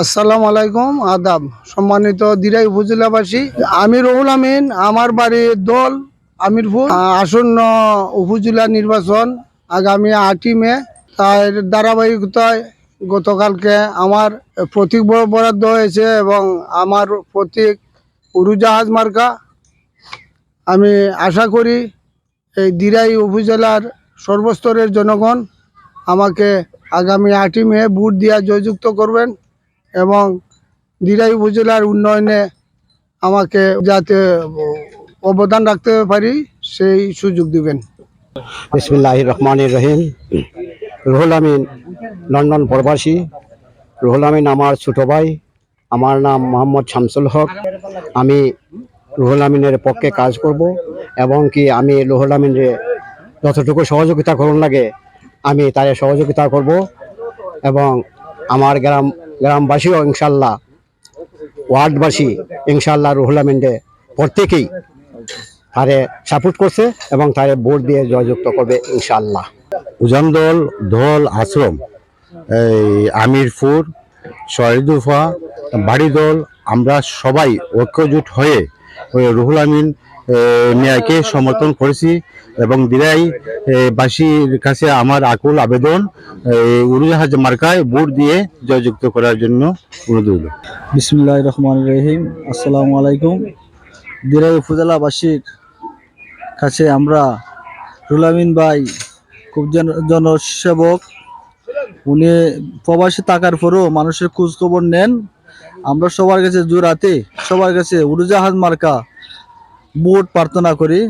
আসসালামু আলাইকুম, আদাব। সম্মানিত দিরাই উপজেলাবাসী, আমি রহুল আমিন, আমার বাড়ির দল আমিরপুর আসন্ন উপজেলা নির্বাচন আগামী আটই মে। তার ধারাবাহিকতায় গতকালকে আমার প্রতীক বরাদ্দ হয়েছে এবং আমার প্রতীক উড়োজাহাজ মার্কা। আমি আশা করি এই দিরাই উপজেলার সর্বস্তরের জনগণ আমাকে আগামী আটই মে ভোট দিয়া জয়যুক্ত করবেন। এবং দিরাই উপজেলার উন্নয়নে আমাকে যাতে অবদান রাখতে পারি, সেই সুযোগ দিবেন। বিসমিল্লাহ রহমান রহিম। রুহুল আমিন, লন্ডন প্রবাসী। রুহুল আমিন, আমার ছোট ভাই। আমার নাম মোহাম্মদ শামসুল হক। আমি রুহুল আমিনের পক্ষে কাজ করব এবং কি আমি রুহুল আমিনের যতটুকু সহযোগিতা করুন লাগে, আমি তার সহযোগিতা করব এবং আমার গ্রাম গ্রামবাসীও ইনশাল্লাহ ওয়ার্ডবাসী ইনশাল্লাহ রুহুল প্রত্যেকেই তারে সাপোর্ট করছে এবং তারে ভোট দিয়ে জয়যুক্ত করবে ইনশাল্লাহ উজান দল দল, আশ্রম, এই আমিরপুর, শহীদুফা, বাড়ি দল, আমরা সবাই ঐক্যজোট হয়ে রুহুল আমিন এ, মিয়াকে সমর্থন করেছি এবং দিরাই বাসীর কাছে আমার আকুল আবেদন উড়োজাহাজ মার্কায় ভোট দিয়ে জয়যুক্ত করার জন্য অনুরোধ রইল। বিসমুল্লাহ রহমান রহিম। আসসালামু আলাইকুম। দিরাই উপজেলাবাসীর কাছে আমরা রুলামিন ভাই খুব জন জনসেবক উনি প্রবাসী থাকার পরেও মানুষের খোঁজখবর নেন। আমরা সবার কাছে জোরাতে সবার কাছে উড়োজাহাজ মার্কা ভোট প্রার্থনা করি।